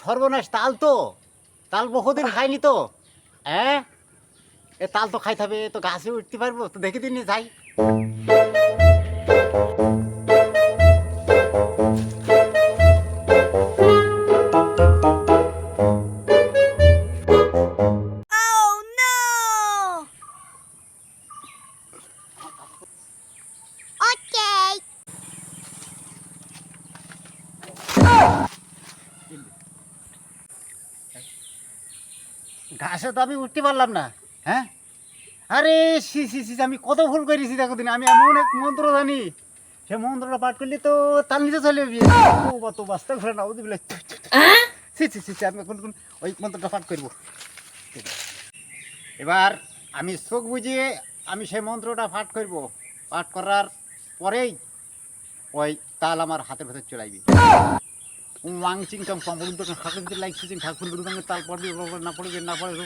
সর্বনাশ, তাল তো। তাল বহুদিন খাইনি তো। হ্যাঁ এ তাল তো খাইতে হবে, তো গাছে উঠতে পারব, তো দেখে দিন যাই। ঘাসে তো আমি উঠতে পারলাম না হ্যাঁ? আরে সি সি সি আমি কত ভুল করেছি দেখো দিন। আমি এমন এক মন্ত্র জানি, সে মন্ত্রটা পাঠ করলে তো তার নিচে চলে যাবি তো বাস্তা ঘুরে না ওদিকে সি সি সি আমি কোন কোন ওই মন্ত্রটা পাঠ করব। এবার আমি চোখ বুঝিয়ে আমি সেই মন্ত্রটা পাঠ করব। পাঠ করার পরেই ওই তাল আমার হাতের ভেতর চলে আসবে। ওয়াং চিং টং দোকান বলুন তো লাইক দিতে লাগছে চিং, ঠাকুর দুটো সঙ্গে তাল পড়বে না পড়বে না পড়বে